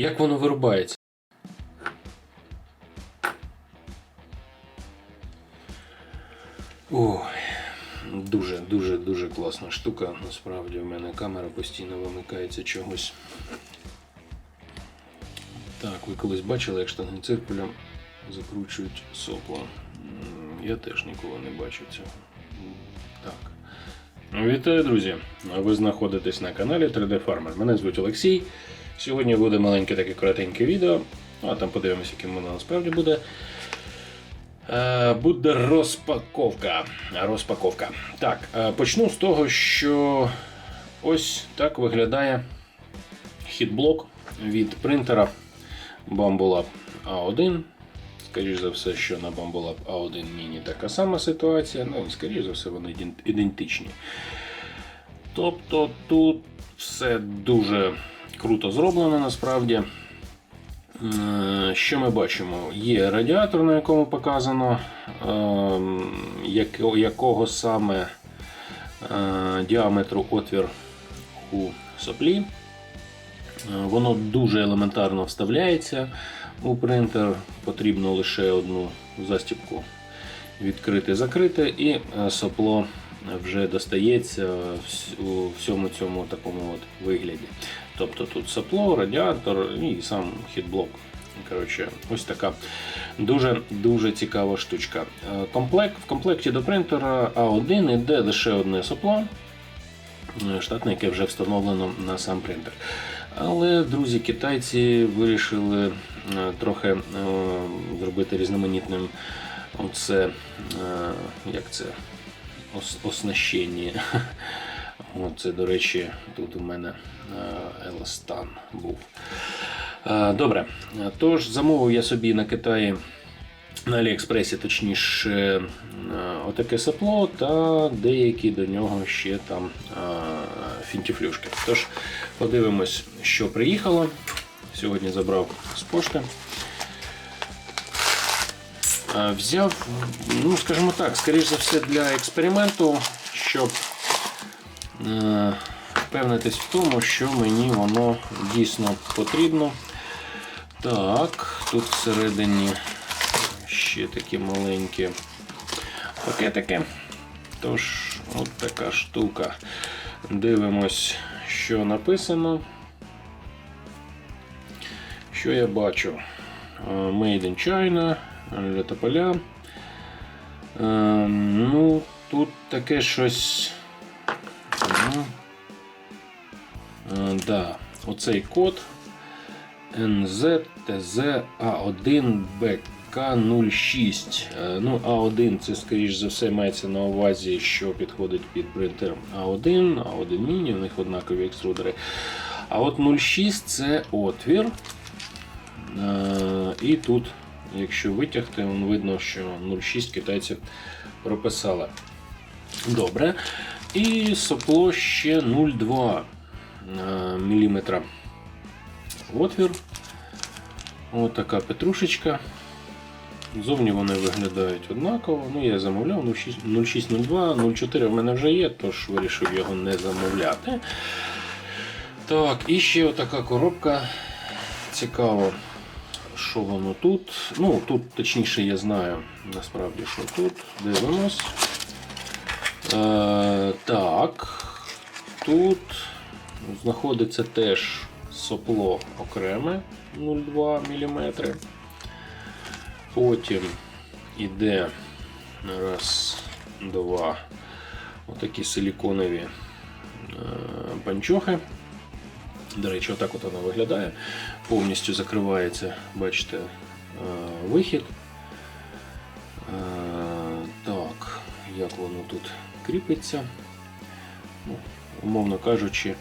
Як воно вирубається? Ой, дуже, дуже, дуже класна штука. Насправді в мене камера постійно вимикається чогось. Так, ви колись бачили, як штангенциркулем закручують сопла. Я теж ніколи не бачив цього. Так. Вітаю, друзі! Ви знаходитесь на каналі 3D Farmer. Мене звуть Олексій. Сьогодні буде маленьке таке коротеньке відео, а там подивимося, яким воно насправді буде. Е, Буде розпаковка. Розпаковка. Так, е, почну з того, що ось так виглядає хітблок від принтера Bambolab A1. Скоріше за все, що на Bambolab A1 Mini така сама ситуація. Ну, і скоріше за все, вони ідентичні. Тобто тут все дуже круто зроблено насправді. Е, Що ми бачимо? Є радіатор, на якому показано, ем, якого саме е, діаметру отвір у соплі. Е, Воно дуже елементарно вставляється у принтер. Потрібно лише одну застібку відкрити, закрити, і сопло вже достається у всьому цьому такому от вигляді. Тобто тут сопло, радіатор і сам хітблок. Коротше, ось така дуже дуже цікава штучка. Е, Комплект, в комплекті до принтера А1 йде лише одне сопло, е, штатне, яке вже встановлено на сам принтер. Але, друзі, китайці вирішили е, трохи зробити різноманітним оце, як це, ос- оснащення. Оце, до речі, тут у мене е, Еластан був. Е, Добре, тож замовив я собі на Китаї. На Аліекспресі, точніше, е, отаке сапло та деякі до нього ще там фінтіфлюшки. Тож подивимось, що приїхало. Сьогодні забрав з пошти. Взяв, ну скажімо так, скоріш за все для експерименту, щоб е, впевнитись в тому, що мені воно дійсно потрібно. Так, тут всередині ще такі маленькі пакетики. Тож, от така штука. Дивимось, що написано. Що я бачу? Е, Made in China, тополя. Е, Ну, тут таке щось. Е, да, оцей код NZTZ A1BK06. Е, Ну, A1 це, скоріш за все, мається на увазі, що підходить під принтер A1, A1 Mini, у них однакові екструдери. А от 06 це отвір. Е, І тут, якщо витягти, видно, що 06 китайців прописали. Добре. І сопло ще 0,2 мм. Отвір. Ось така петрушечка. Зовні вони виглядають однаково. Ну, я замовляв 0602, 04 в мене вже є, тож вирішив його не замовляти. Так, і ще отака коробка. Цікаво, що воно тут. Ну, тут, точніше, я знаю насправді, що тут. Дивимось. Е, так. Тут знаходиться теж сопло окреме 0,2 мм. Потім іде раз, два отакі силіконові е, панчохи. До речі, отак от воно виглядає. Повністю закривається, бачите, е, вихід. Е, Так, як воно тут кріпиться. Ну, умовно кажучи,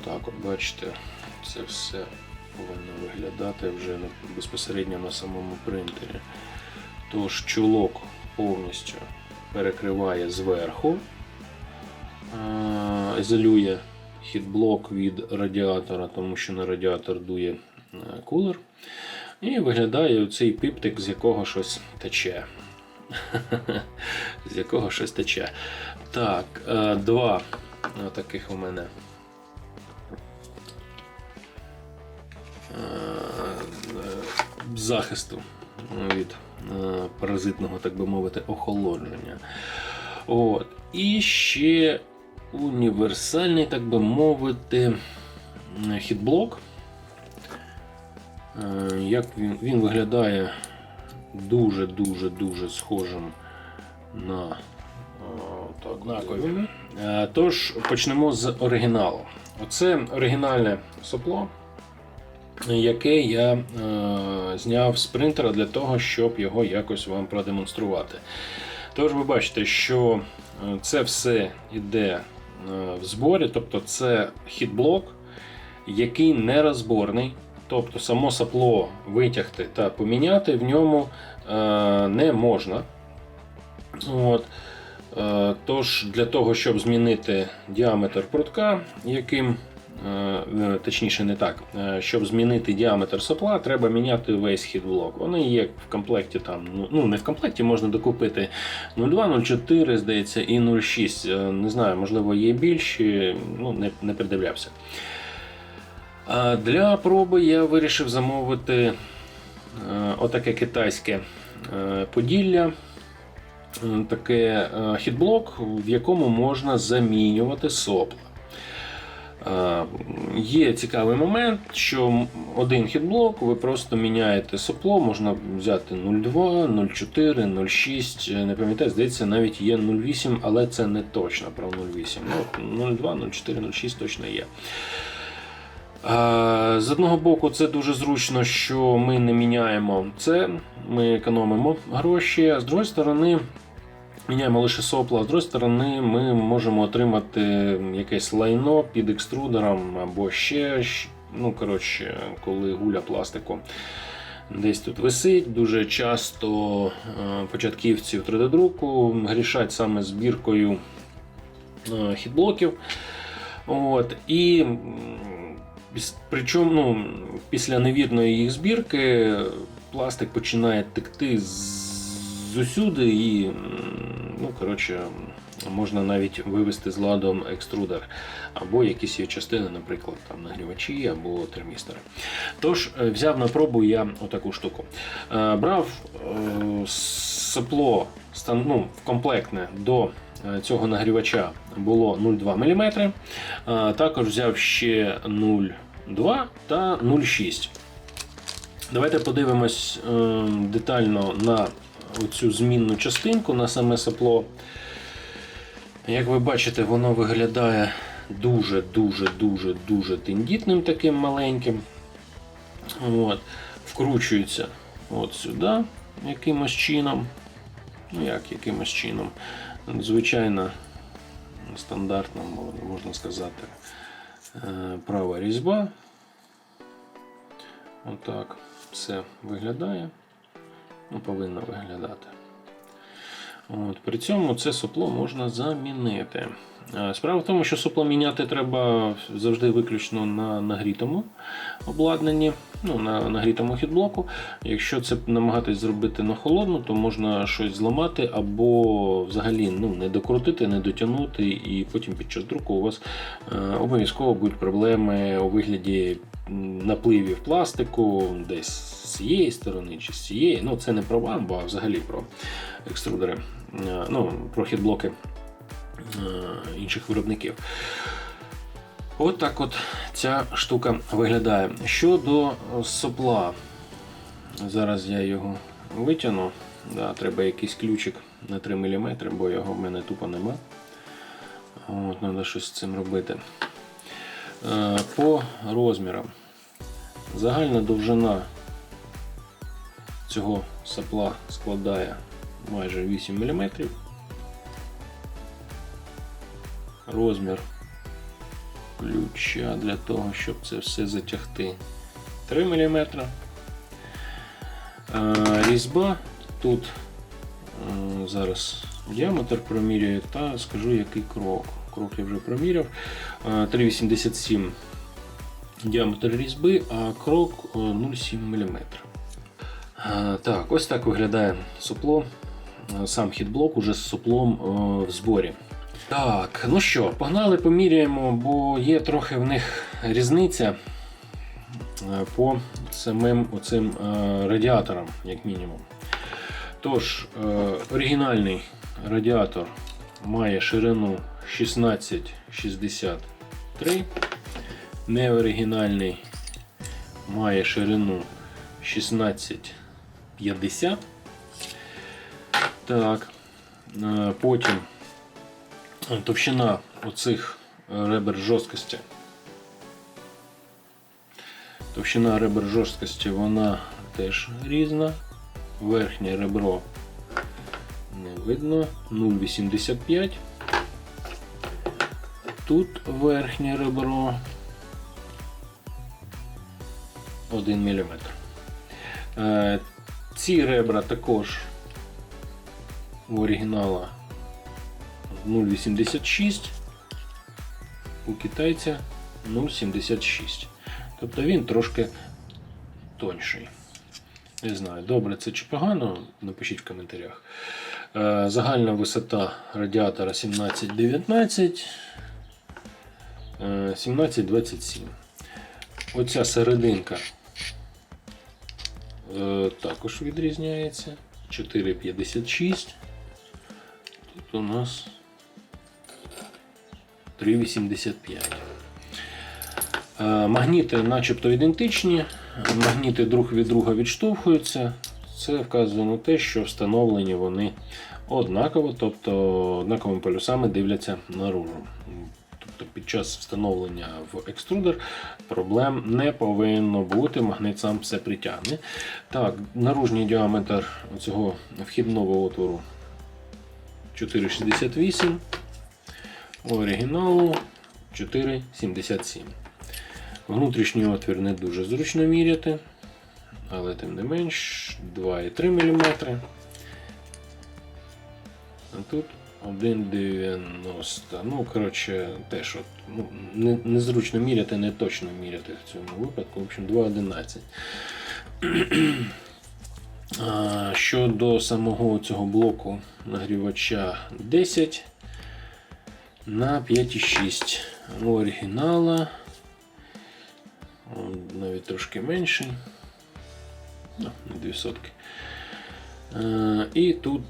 отак от бачите, це все повинно виглядати вже безпосередньо на самому принтері. Тож чулок повністю перекриває зверху, е, ізолює хітблок від радіатора, тому що на радіатор дує е, кулер. І виглядає цей піптик, з якого щось тече. з якого щось тече. Так, е, два таких у мене. Е, захисту від паразитного, так би мовити, охолодження. От. І ще універсальний, так би мовити, хітблок. Е, Як він, він виглядає дуже-дуже дуже схожим на однакові. Е, Тож почнемо з оригіналу. Оце оригінальне сопло, яке я е, зняв з принтера для того, щоб його якось вам продемонструвати. Тож ви бачите, що е, це все йде е, в зборі, тобто це хітблок, який не розборний. Тобто само сапло витягти та поміняти в ньому е, не можна. От. Е, Тож для того, щоб змінити діаметр прутка, яким, е, е, точніше не так, е, щоб змінити діаметр сопла, треба міняти весь хідблок. Вони є в комплекті там, ну, ну не в комплекті можна докупити 0,2, 0,4, здається, і 0,6. Е, Не знаю, можливо, є більші, ну не, не придивлявся. Для проби я вирішив замовити е, отаке китайське е, поділля. Е, Таке е, хітблок, в якому можна замінювати сопла. Є цікавий момент, що один хітблок, ви просто міняєте сопло, можна взяти 0,2, 0,4, 0,6, е, не пам'ятаю, здається, навіть є 0,8, але це не точно про 0,8. Ну, 0,2, 0,4, 0,6 точно є. З одного боку, це дуже зручно, що ми не міняємо це, ми економимо гроші, а з другої сторони, міняємо лише сопла, з другої сторони, ми можемо отримати якесь лайно під екструдером або ще, ну, коротше, коли гуля пластику. Десь тут висить. Дуже часто е, початківці в 3D-друку грішать саме збіркою е, хітблоків. От, і причому ну, після невірної їх збірки пластик починає текти з усюди і ну, коротше, можна навіть вивести з ладом екструдер або якісь її частини, наприклад, там нагрівачі або термістори. Тож е, взяв на пробу я отаку штуку. Е, Брав е, стан- ну, комплектне до цього нагрівача було 0,2 мм. Також взяв ще 0,2 та 0,6. Давайте подивимось е, детально на цю змінну частинку, на саме сопло. Як ви бачите, воно виглядає дуже-дуже-дуже дуже тендітним таким маленьким. От. Вкручується от сюди якимось чином. Ну як якимось чином. Звичайно, стандартна, можна сказати, е, права різьба. Отак все виглядає. Ну, повинно виглядати. От, при цьому це сопло можна замінити. Е, Справа в тому, що сопло міняти треба завжди виключно на нагрітому обладнанні, ну, на нагрітому хітблоку. Якщо це намагатись зробити на холодну, то можна щось зламати або взагалі ну, не докрутити, не дотягнути, і потім під час друку у вас е, обов'язково будуть проблеми у вигляді напливів пластику, десь з цієї сторони чи з цієї. Ну, це не про вамбу, а взагалі про екструдери, е, ну, про хітблоки е, інших виробників. От так от ця штука виглядає. Щодо сопла, зараз я його витягну. Да, треба якийсь ключик на 3 мм, бо його в мене тупо нема. От, Треба щось з цим робити. Е, По розмірам. Загальна довжина цього сапла складає майже 8 мм. Розмір ключа для того, щоб це все затягти 3 мм. Різьба тут зараз діаметр проміряю та скажу який крок. Крок я вже проміряв. Е, 3,87 діаметр різьби, а крок е, 0,7 мм. Е, Так, ось так виглядає сопло. Е, Сам хітблок уже з соплом е, в зборі. Так, ну що, погнали, поміряємо, бо є трохи в них різниця. е, по самим оцим е, радіаторам, як мінімум. Тож, е, оригінальний радіатор має ширину 1663, неоригінальний має ширину 1650. Так. Потім товщина оцих е, ребер жорсткості. Товщина ребер жорсткості вона теж різна. Верхнє ребро не видно 0,85. Тут верхнє ребро 1 мм. Е, Ці ребра також у оригінала 0,86, у китайця 0,76. Тобто він трошки тонший. Не знаю, добре це чи погано, напишіть в коментарях. Е, Загальна висота радіатора 17-19, е, 17-27. Оця серединка е, також відрізняється. 4,56. Тут у нас 3,85. Е, Магніти начебто ідентичні, магніти друг від друга відштовхуються. Це вказує на те, що встановлені вони однаково, тобто однаковими полюсами дивляться наружу. Тобто під час встановлення в екструдер проблем не повинно бути, магнит сам все притягне. Так, наружній діаметр цього вхідного отвору 4,68, у оригіналу 4,77. Внутрішній отвір не дуже зручно міряти, але тим не менш 2,3 мм. А тут 1,90. Ну, коротше, теж от, ну, не, незручно міряти, не точно міряти в цьому випадку. В общем, 2,11. Щодо самого цього блоку нагрівача 10 на 5,6 у оригінала. Навіть трошки менший. Ну, на 2 сотки. Е, І тут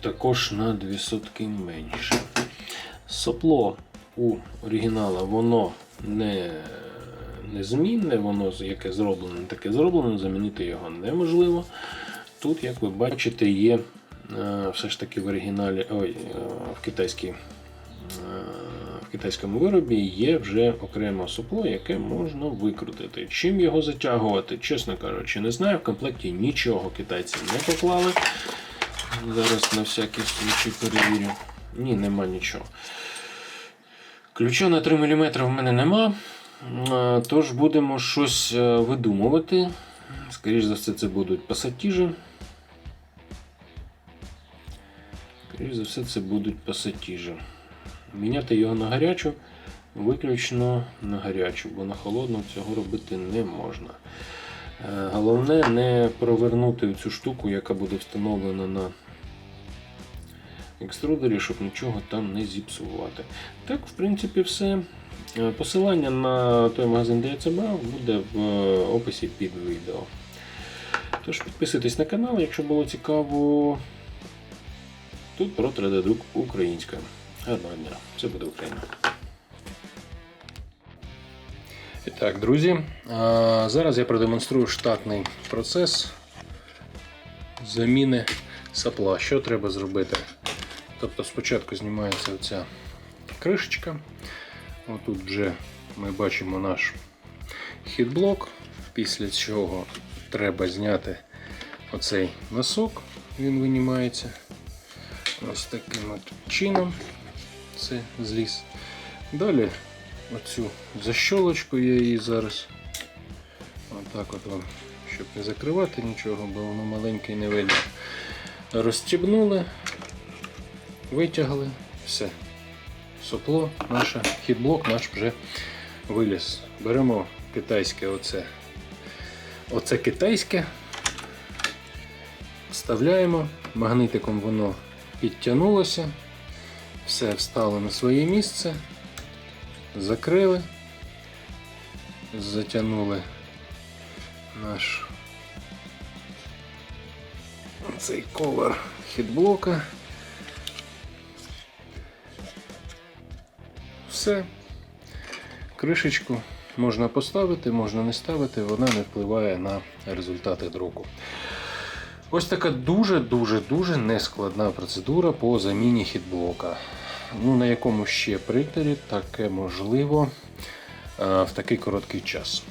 також на 2 сотки менше. Сопло у оригінала воно не незмінне, воно яке зроблено, таке зроблено, замінити його неможливо. Тут, як ви бачите, є е, все ж таки в оригіналі, ой, е, в китайській в китайському виробі є вже окреме сопло, яке можна викрутити. Чим його затягувати, чесно кажучи, не знаю. В комплекті нічого китайці не поклали. Зараз на всякий случай перевірю. Ні, нема нічого. Ключа на 3 мм в мене нема. Тож будемо щось е, видумувати. Скоріше за все, це будуть пасатіжі. Скоріше за все, це будуть пасатіжі. Міняти його на гарячу, виключно на гарячу, бо на холодну цього робити не можна. Е, Головне не провернути цю штуку, яка буде встановлена на екструдері, щоб нічого там не зіпсувати. Так, в принципі, все. Е, Посилання на той магазин, де я це брав, буде в е, описі під відео. Тож підписуйтесь на канал, якщо було цікаво. Тут про 3D-друк українська. Гарного дня. Все буде Україна. І так, друзі, зараз я продемонструю штатний процес заміни сапла. Що треба зробити? Тобто спочатку знімається оця кришечка. Отут вже ми бачимо наш хідблок. Після чого треба зняти оцей носок, він винімається. Ось таким от чином це зліз. Далі оцю защолочку я її зараз. Отак от вам, щоб не закривати нічого, бо воно маленьке і не видно. Розстібнули, витягли, все. Сопло наше, хідблок наш вже виліз. Беремо китайське оце. Оце китайське. Вставляємо, магнитиком воно підтягнулося, все встало на своє місце, закрили, затягнули наш цей ковер хітблока. Все. Кришечку можна поставити, можна не ставити, вона не впливає на результати друку. Ось така дуже-дуже дуже нескладна процедура по заміні хідблока. Ну, на якому ще принтері таке можливо е, в такий короткий час.